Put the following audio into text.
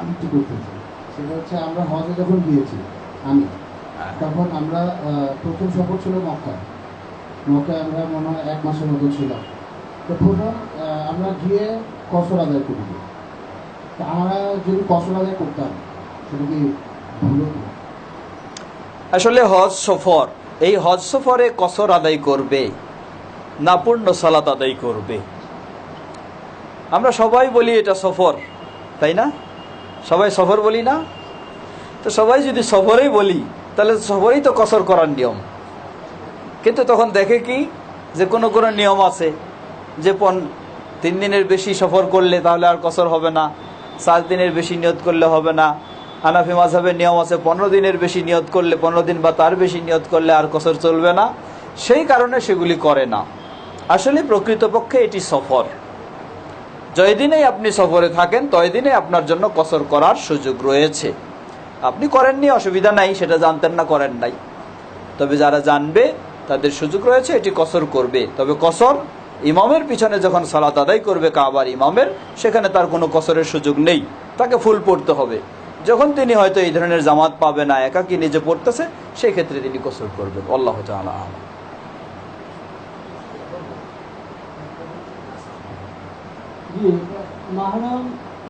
আমি করতে চাই। সেটা হচ্ছে আমরা হজে যখন গিয়েছি, আমি, তখন আমরা প্রথম সফর ছিল মক্কায়। আমরা মনে হয় এক মাসের মতো ছিলাম। তো প্রথম আমরা গিয়ে কসর আদায় করি। তা আমরা যদি কসর আদায় করতাম, সেটা কি আসলে হজ সফর, এই হজ সফরে কসর আদায় করবে না পূর্ণ সালাত আদায় করবে। আমরা সবাই বলি এটা সফর। তাই না? সবাই সফর বলি না? তো সবাই যদি সফরেই বলি, তাহলে সফরেই তো কসর করার নিয়ম। কিন্তু তখন দেখে কি? যে কোনো কোনো নিয়ম আছে, যে পন, তিন দিনের বেশি সফর করলে তাহলে আর কসর হবে না, সাত দিনের বেশি নিয়ত করলে হবে না, হানাফি মাঝাবের নিয়ম আছে, পনেরো দিনের বেশি নিয়ত করলে, পনেরো দিন বা তার বেশি নিয়ত করলে আর কসর চলবে না। সেই কারণে সেগুলি করে না। আসলে প্রকৃতপক্ষে এটি সফর। জয় দিনেই আপনি সফরে থাকেন তয় দিনে আপনার জন্য কসর করার সুযোগ রয়েছে। আপনি করেননি, অসুবিধা নাই, সেটা জানতেন না, করেন নাই। তবে যারা জানবে, তাদের সুযোগ রয়েছে, এটি কসর করবে। তবে কসর ইমামের পিছনে যখন সালাত আদায় করবে, কাবার ইমামের, সেখানে তার কোনো কসরের সুযোগ নেই। তাকে ফুল পড়তে হবে। যখন তিনি হয়তো এই ধরনের জামাত পাবে না, একাকি নিজে পড়তেছে, সেই ক্ষেত্রে তিনি কসর করবেন। আল্লাহ তাআলা जी महाराम